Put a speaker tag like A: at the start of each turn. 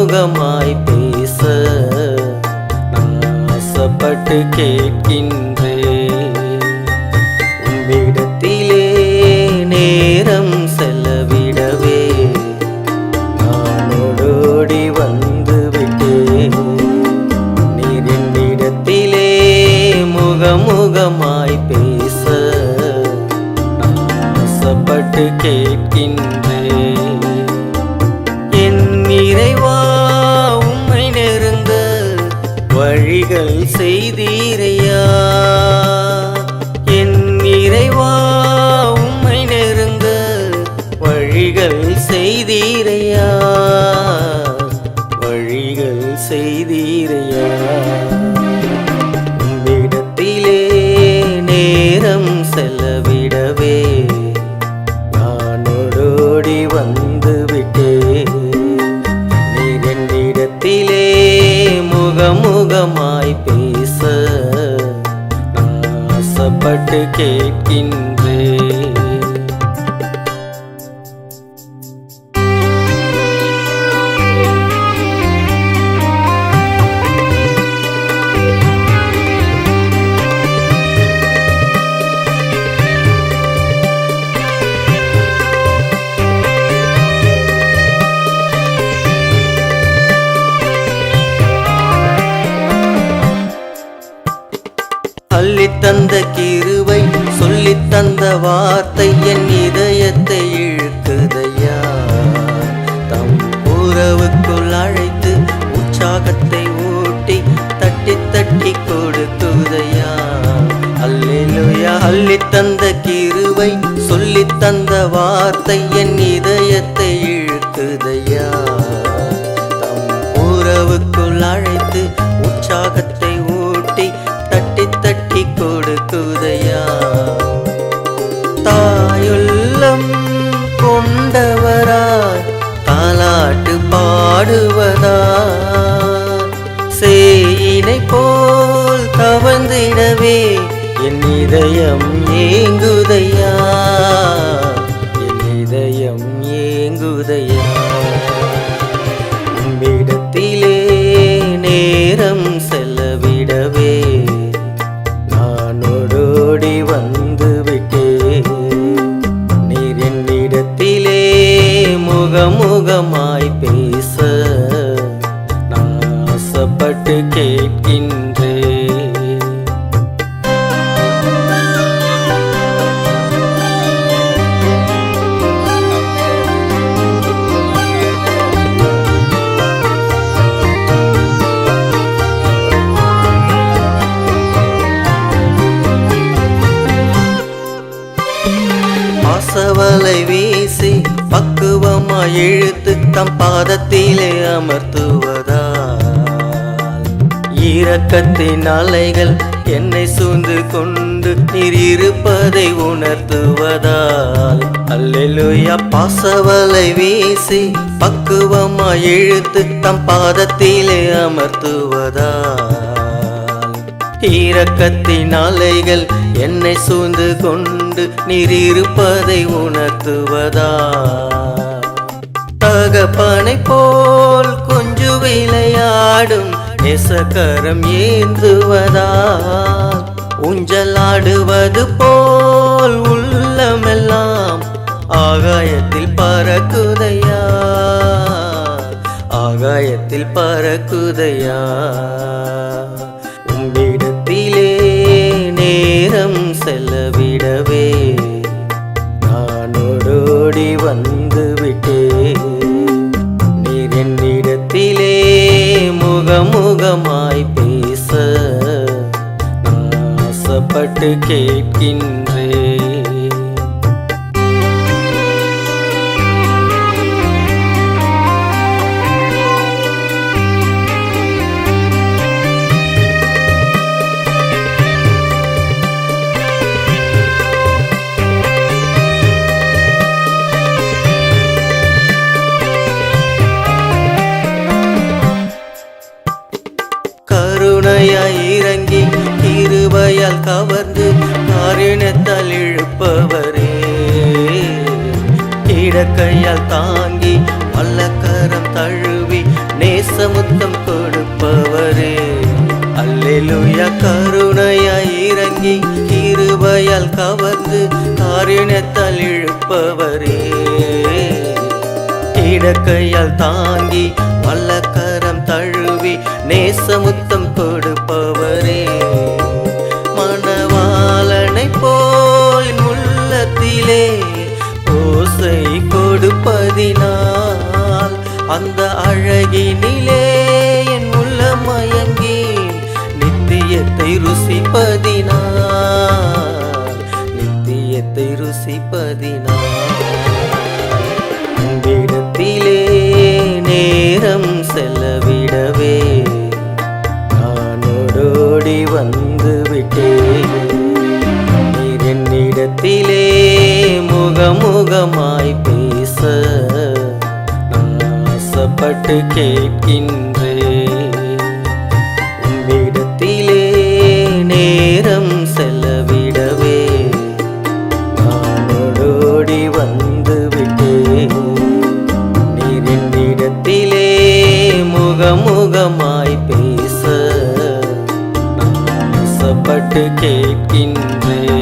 A: உம்மிடத்திலே பேச நான் ஆசைப்பட்டு கேட்கின்றேன் வழிகள் செய்தீரையா? வழிகள் செய்தீரையா? உம்மிடத்திலே நேரம் செல்லவிடவே நானோடோடி ஓடோடி வந்து விட்டேன் என்னிடத்திலே முகமுகமாய் பேச நான் ஆசைப்பட்டு கேட்கின்றேன். வார்த்தை என் இதயத்தை இழுக்குதையா? தம் உறவுக்குள் அழைத்து உற்சாகத்தை ஊட்டி தட்டி தட்டி கொடுத்துதையா? அல்லேலூயா அள்ளி தந்த கிருவை சொல்லி தந்த வார்த்தை என் இதயத்தை இழுக்குதையா? கொண்டவராய் தாலாட்டு பாடுவதா? சேயினை போல் தவழ்ந்திடவே என் இதயம் ஏங்குதையா? முகமுகமா பாசவலை வீசி பக்குவமா இழுத்து தம் பாதத்திலே அமர்த்துவதா இரக்கத்தின் அலைகள் என்னை சூழ்ந்து கொண்டு நீர் இருப்பதை உணர்த்துவதால். அல்லெலுயா. பாசவலை வீசி பக்குவமா இழுத்து தம் பாதத்திலே அமர்த்துவதால் இரக்கத்தின் அலைகள் என்னை சூழ்ந்து கொண்டு நீர் இருப்பதை உணர்த்துவதா? தகப்பனை போல் கொஞ்சு விளையாடும் நெசக்கரம் ஏந்துவதா? ஊஞ்சலாடுவது போல் உள்ளமெல்லாம் ஆகாயத்தில் பறக்குதையா? ஆகாயத்தில் பறக்குதையா? நேரம் செலவிடவே நான் வந்து விட்டேன் நீர் என்னிடத்திலே முகமுகமாய் பேச நான் ஆசைப்பட்டு கேட்கின்றேன். வானெனத்தால் இழுப்பவரே. இடக்கையால் தாங்கி பல்லக்கரம் தழுவி நேசமுத்தம் கொடுப்பவரே. அல்லேலுயா கருணையாய் இறங்கி கிருபையால் கவர்ந்து காரிணத்தால் இழுப்பவரே. இடக்கையால் தாங்கி வல்லக்கரம் தழுவி நேசமுத்தம் கொடுப்பவரே. அழகினிலே என் உள்ள மயங்கி நித்தியத்தை ருசிப்பதினார் நித்தியத்தை ருசிப்பதினால் உன்னிடத்திலே நேரம் செல்லவிடவே நானோடோடி வந்து விட்டேன் என்னிடத்திலே முகமுகமாய் ஆசைப்பட்டு கேட்கின்றேன் உன்னிடத்திலே நேரம் செலவிடவே. நான் வந்து விட்டேன் நீர் என்னிடத்திலே முகமுகமாய் பேச. நான் ஆசைப்பட்டு கேட்கின்றேன்